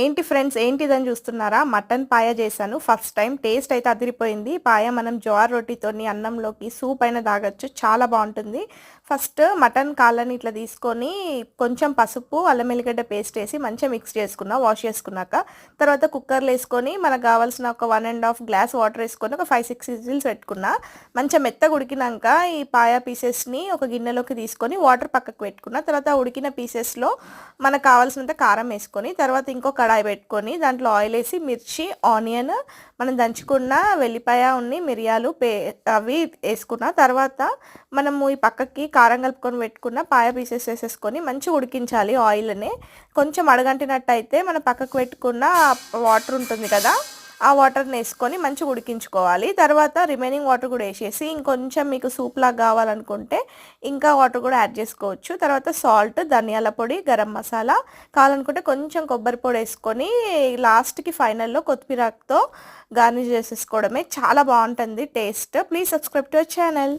ఏంటి ఫ్రెండ్స్ ఏంటిదని చూస్తున్నారా? మటన్ పాయ చేశాను. ఫస్ట్ టైం టేస్ట్ అయితే అదిరిపోయింది. పాయ మనం జోర్ రొట్టితోని అన్నంలోకి సూప్ అయినా తాగొచ్చు. చాలా బాగుంటుంది. ఫస్ట్ మటన్ కాళ్ళని ఇట్లా తీసుకొని కొంచెం పసుపు అల్లం ఎల్లిగడ్డ పేస్ట్ వేసి మంచిగా మిక్స్ చేసుకున్నా వాష్ చేసుకున్నాక తర్వాత కుక్కర్లో వేసుకొని మనకు కావాల్సిన ఒక one and half glass water వేసుకొని ఒక ఫైవ్ సిక్స్ విజిల్స్ పెట్టుకున్నా. మంచిగా మెత్తగా ఉడికినాక ఈ పాయ పీసెస్ని ఒక గిన్నెలోకి తీసుకొని వాటర్ పక్కకు పెట్టుకున్నా. తర్వాత ఉడికిన పీసెస్లో మనకు కావాల్సినంత కారం వేసుకొని తర్వాత ఇంకొక కడాయి పెట్టుకొని దాంట్లో ఆయిల్ వేసి మిర్చి ఆనియన్ మనం దంచుకున్న వెల్లిపాయ ఉన్ని మిరియాలు పే అవి వేసుకున్న తర్వాత మనము ఈ పక్కకి కారం కలుపుకొని పెట్టుకున్న పాయ పీసెస్ వేసేసుకొని మంచిగా ఉడికించాలి ఆయిల్ని కొంచెం అడగంటినట్టు అయితే మనం పక్కకు పెట్టుకున్న వాటర్ ఉంటుంది కదా ఆ వాటర్ని వేసుకొని మంచిగా ఉడికించుకోవాలి. తర్వాత రిమైనింగ్ వాటర్ కూడా వేసేసి ఇంకొంచెం మీకు సూప్ లాగా కావాలనుకుంటే ఇంకా వాటర్ కూడా యాడ్ చేసుకోవచ్చు. తర్వాత సాల్ట్ ధనియాల పొడి గరం మసాలా కావాలనుకుంటే కొంచెం కొబ్బరి పొడి వేసుకొని లాస్ట్కి ఫైనల్లో కొత్తిమీరతో గార్నిష్ చేసేసుకోవడమే. చాలా బాగుంటుంది taste please subscribe to our channel